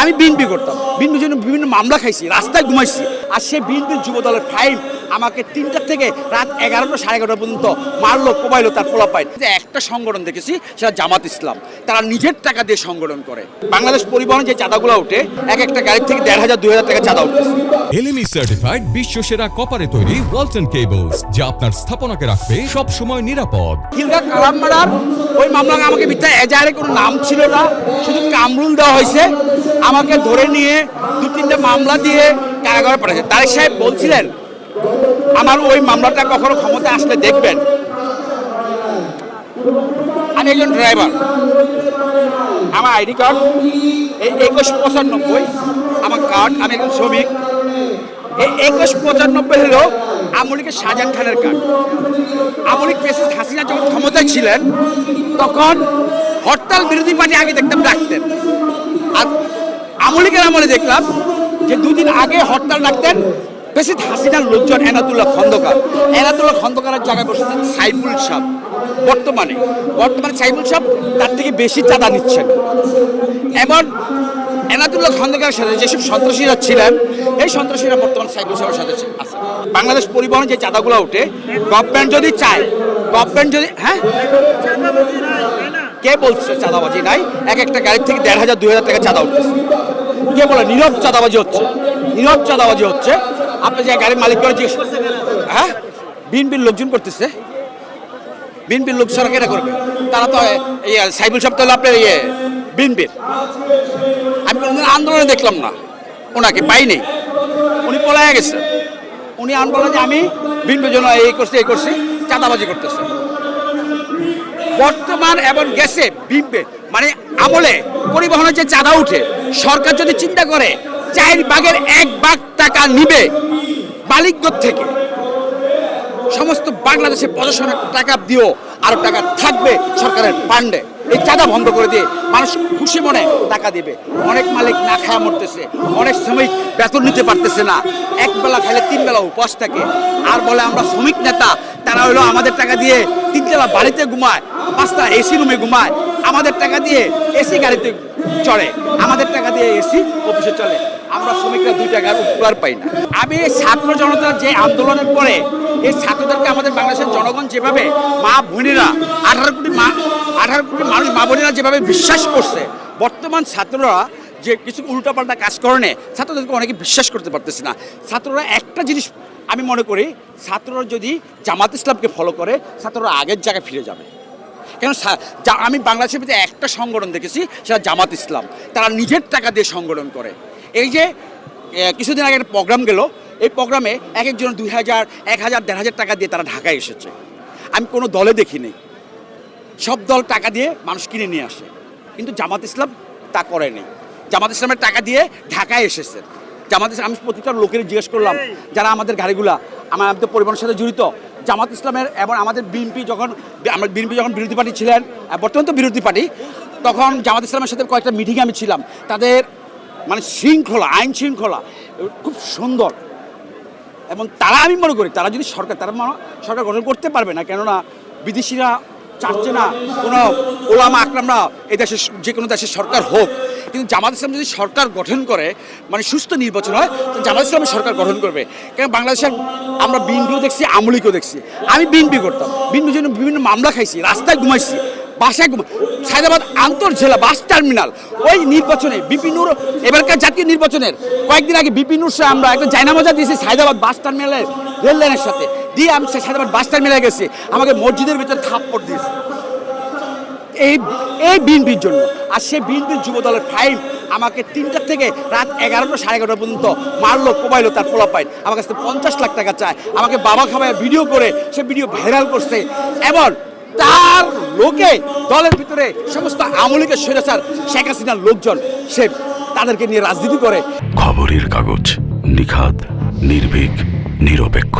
আমি বিএনপি করতাম। বিএনপির জন্য বিভিন্ন মামলা খাইছি, রাস্তায় ঘুমাইছি। আর সে বিএনপির যুব দলের ফাইম আমাকে তিনটা থেকে রাত এগারোটা সাড়ে এগারোটা পর্যন্ত মারলো কোবাইলো তার পোলা পাই একটা সংগঠন দেখেছি সেটা জামাত ইসলাম। তারা নিজের টাকা দিয়ে সংগঠন করে। বাংলাদেশ পরিবহন যে চাঁদাগুলো ওঠে এক একটা গাড়ির থেকে দেড় হাজার দুই হাজার টাকা চাঁদা উঠতেছে। এলএমই সার্টিফাইড বিশ্ব সেরা কপারে তৈরি ওয়ালটন কেবলস যা আপনার স্থাপনাকে রাখবে সব সময় নিরাপদ। খিলগা কালাম মারার ওই মামলা আমাকে মিথ্যা এজাহারে কোনো নাম ছিল না শুধু কামরুল দেওয়া হয়েছে। আমাকে ধরে নিয়ে দু তিনটা মামলা দিয়ে কারাগারে পাঠাচ্ছে। তারেক সাহেব বলছিলেন আমার ওই মামলাটা কখনো ক্ষমতা আসলে দেখবেন। আমি একজন ড্রাইভার। আমার আইডি কার্ড, এই একুশ পঁচানব্বই, আমার কার্ড, আমি একজন শ্রমিক। এই একুশ পঁচানব্বই হলো আমলিকে শাহজাহান খানের কার্ড। আমলিক প্রেসিডেন্ট হাসিনা যখন ক্ষমতায় ছিলেন, তখন হরতাল বিরোধী পার্টি আগে দেখতাম, ডাকতেন। আর আমলিকের আমলে দেখলাম যে দুদিন আগে হরতাল ডাকতেন প্রেসিডেন্ট হাসিনার লোকজন এনাতুল্লাহ খন্দকার। এনাতুল্লাহ খন্দকারের জায়গায় বসেছেন সাইফুল সাহ বর্তমানে বর্তমানে সাইফুল সাহ তার থেকে বেশি চাঁদা নিচ্ছেন। এমন এনাদুল্লাহ খন্দকারের সাথে যেসব সন্ত্রাসীরা ছিলেন, এই সন্ত্রাসীরা বর্তমান সাইবুল সাহেবের সাথে আছে। বাংলাদেশ পরিবহনে যে চাঁদাগুলো ওঠে গভর্নমেন্ট যদি চায় গভর্নমেন্ট যদি হ্যাঁ? কে বলছে চাঁদাবাজি নাই? এক একটা গাড়ির থেকে দেড় হাজার, দুই হাজার টাকা চাঁদা উঠতেছে। কে বলে? নীরব চাঁদাবাজি হচ্ছে। নীরব চাঁদাবাজি হচ্ছে। আপনি যে গাড়ির মালিক করে জিজ্ঞেস হ্যাঁ? বিন লোকজন করতেছে। বিএনপির লোক সরকার করবে? তারা তো এই সাইবুল সাহেব তো হলো আপনার ইয়ে বিএনপির। আমি কোনোদিন আন্দোলনে দেখলাম না। ওনাকে পাইনি। উনি পলায় গেছে। উনি আন্দোলনে যে আমি বিএনপির জন্য এই করছি এই করছি, চাঁদাবাজি করতেছে। বর্তমান এবং গেছে বিম্বে মানে আমলে পরিবহনের যে চাঁদা উঠে, সরকার যদি চিন্তা করে, চার ভাগের এক ভাগ টাকা নিবে মালিকগর থেকে সমস্ত বাংলাদেশে প্রশাসনের টাকা দিয়েও আরও টাকা থাকবে সরকারের ফান্ডে। এই চাঁদা বন্ধ করে দিয়ে মানুষ খুশি মনে টাকা দিবে। অনেক মালিক না খায়া মরতেছে। অনেক শ্রমিক বেতন নিতে পারতেছে না। এক বেলা খাইলে তিন বেলা উপবাস থাকে। আর বলে আমরা শ্রমিক নেতা, তারা হলো আমাদের টাকা দিয়ে তিনতলা বাড়িতে ঘুমায়, পাঁচটা এসি রুমে ঘুমায়। আমাদের টাকা দিয়ে এসি গাড়িতে চড়ে, আমাদের টাকা দিয়ে এসি অফিসে চলে। আমরা শ্রমিকরা দুই টাকার উপকার পাই না। আমি ছাত্র জনতার যে আন্দোলনের পরে এই ছাত্রদেরকে আমাদের বাংলাদেশের জনগণ যেভাবে মা বোনেরা, আঠারো কোটি মা, আঠারো কোটি মানুষ মা বোনেরা যেভাবে বিশ্বাস করছে, বর্তমান ছাত্ররা যে কিছু উল্টাপাল্টা কাজ করে ছাত্রদেরকে অনেকে বিশ্বাস করতে পারতেছে না। ছাত্ররা একটা জিনিস আমি মনে করি, ছাত্ররা যদি জামাত ইসলামকে ফলো করে, ছাত্ররা আগের জায়গায় ফিরে যাবে। কেন যা- আমি বাংলাদেশের ভিতরে একটা সংগঠন দেখেছি, সেটা জামাত ইসলাম। তারা নিজের টাকা দিয়ে সংগঠন করে। এই যে কিছুদিন আগে একটা প্রোগ্রাম গেল, এই প্রোগ্রামে এক একজন দুই হাজার, এক হাজার, দেড় হাজার টাকা দিয়ে তারা ঢাকায় এসেছে। আমি কোনো দলে দেখিনি। সব দল টাকা দিয়ে মানুষ কিনে নিয়ে আসে। কিন্তু জামাত ইসলাম তা করেনি। জামাত ইসলামের টাকা দিয়ে ঢাকায় এসেছে। জামাত ইসলাম আমি প্রতিটা লোকের জিজ্ঞেস করলাম যারা আমাদের গাড়িগুলা আমার আমাদের পরিবহনের সাথে জড়িত জামাত ইসলামের এবং আমাদের বিএনপি যখন আমার বিএনপি যখন বিরোধী পার্টি ছিলেন বর্তমান তো বিরোধী পার্টি তখন জামাত ইসলামের সাথে কয়েকটা মিটিংয়ে আমি ছিলাম। তাদের মানে শৃঙ্খলা আইন শৃঙ্খলা খুব সুন্দর। এবং তারা আমি মনে করি তারা যদি সরকার তারা সরকার গঠন করতে পারবে না কেননা বিদেশিরা চাচ্ছে না কোনো ওলামা আকরামরা এই দেশের যে কোনো দেশের সরকার হোক। কিন্তু জামাত ইসলাম যদি সরকার গঠন করে মানে সুস্থ নির্বাচন হয়, তো জামাত ইসলামের সরকার গঠন করবে। কেন বাংলাদেশের আমরা বিএনপিও দেখছি আমলিকেও দেখছি। আমি বিএনপি করতাম। বিএনপির জন্য বিভিন্ন মামলা খাইছি, রাস্তায় ঘুমাইছি, বাসায় ঘুমা সায়দাবাদ আন্তর জেলা বাস টার্মিনাল। ওই নির্বাচনে বিপিনুর এবারকার জাতীয় নির্বাচনের কয়েকদিন আগে বিপিনুর সে আমরা একটা জায়নামাজা দিয়েছি সায়দাবাদ বাস টার্মিনালের রেল লাইনের সাথে। দিয়ে আমি সায়দাবাদ বাস টার্মিনালে গেছি, আমাকে মসজিদের ভিতরে থাপ্পড় দিয়েছে। এই এই বিএনপির জন্য। আর সে বিএনপির যুব দলের ফাইন আমাকে তিনটা থেকে রাত এগারোটা সাড়ে এগারোটা পর্যন্ত মারলো, কোবাইলো, তার পোলা পাইন আমার কাছে পঞ্চাশ লাখ টাকা চায়। আমাকে বাবা খাবায় ভিডিও করে, সে ভিডিও ভাইরাল করছে। এবং তার লোকে দলের ভিতরে সমস্ত আমলিকের স্বৈরাচার, শেখ হাসিনার লোকজন, সে তাদেরকে নিয়ে রাজনীতি করে। খবরের কাগজ নিখাদ, নির্ভীক, নিরপেক্ষ।